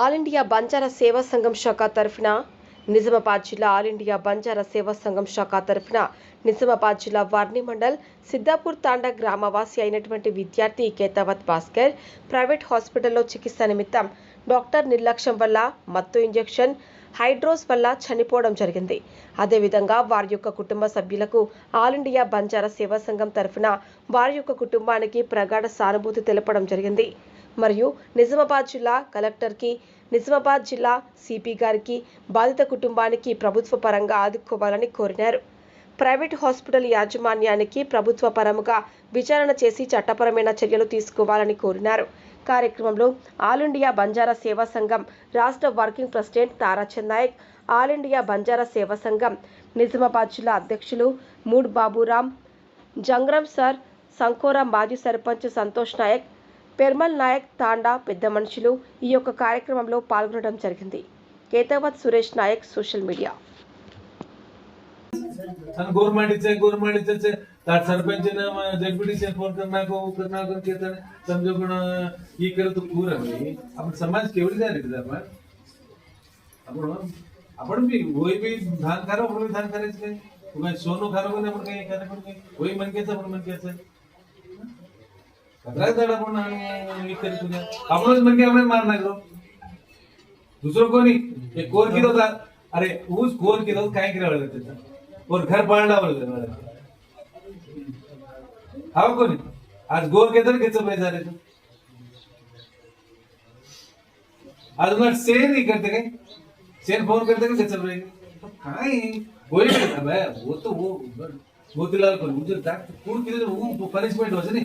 All India Banjara Seva సంఘం శాఖ తరఫున నిజామాబాద్ జిల్లా ఆల్ ఇండియా బంజారా సేవా సంఘం శాఖ తరఫున నిజామాబాద్ జిల్లా వర్ణి మండల్ సిద్దాపూర్ తాండా గ్రామవాసి అయినటువంటి విద్యార్థి కేతావత్ భాస్కర్ ప్రైవేట్ హాస్పిటల్లో చికిత్స నిమిత్తం డాక్టర్ నిర్లక్ష్యం వల్ల మత్తు ఇంజెక్షన్ హైడ్రోస్ వల్ల చనిపోవడం జరిగింది. అదేవిధంగా వారి యొక్క కుటుంబ సభ్యులకు ఆల్ ఇండియా బంజారా సేవా సంఘం తరఫున వారి యొక్క కుటుంబానికి ప్రగాఢ సానుభూతి తెలపడం జరిగింది. మరియు నిజామాబాద్ జిల్లా కలెక్టర్కి నిజామాబాద్ జిల్లా సిపి గారికి బాధిత కుటుంబానికి ప్రభుత్వ పరంగా ఆదుకోవాలని కోరినారు. ప్రైవేట్ హాస్పిటల్ యాజమాన్యానికి ప్రభుత్వ పరముగా విచారణ చేసి చట్టపరమైన చర్యలు తీసుకోవాలని కోరినారు. కార్యక్రమంలో ఆల్ ఇండియా బంజారా సేవా సంఘం రాష్ట్ర working president Tarachand Nayak all India Banjara Seva Sangham Nizamabad జిల్లా అధ్యక్షులు మూడ్ బాబురాం జంగ్రం సార్ సంకోరా మాజీ సర్పంచ్ సంతోష్ నాయక్ పెర్మల్ నాయక్ తాండా పెద్ద మనుషులు ఈ యొక్క కార్యక్రమంలో పాల్గొనడం జరిగింది కేతావత్ సురేష్ నాయక్ సోషల్ మీడియా आणि गव्हर्नमेंट इथे गव्हर्नमेंट इथे ताट सरपंच डेप्युटी फोन करणार को करणार को केतन समजो पण ही करत पूर आहे आपण समाज केवढी झाली तिथे आपण आपण आपण बी होय बी धान करा आपण बी धान करायचं काय तुम्ही सोनं खाणं पण आपण काही खाणं पण काही होय मनकेचं आपण मनकेचं काय धडा पण मी करी तुझ्या आपणच म्हणजे आपण मारणार दुसरं कोणी हे कोर होता? अरे ऊस कोर किलो काय करावं लागतं त्याचा? कोर घर पाळावं लागतं हा कोणी आज गोर घेत घ्यायचं पाहिजे अरे आज मला सेन हे करते काय? सेल फोन करते का घ्यायचं पाहिजे? काय? होईल का भाई वो तो वो वो दिला पण उधर दाख कोण किलो? पनिशमेंट होते नाही.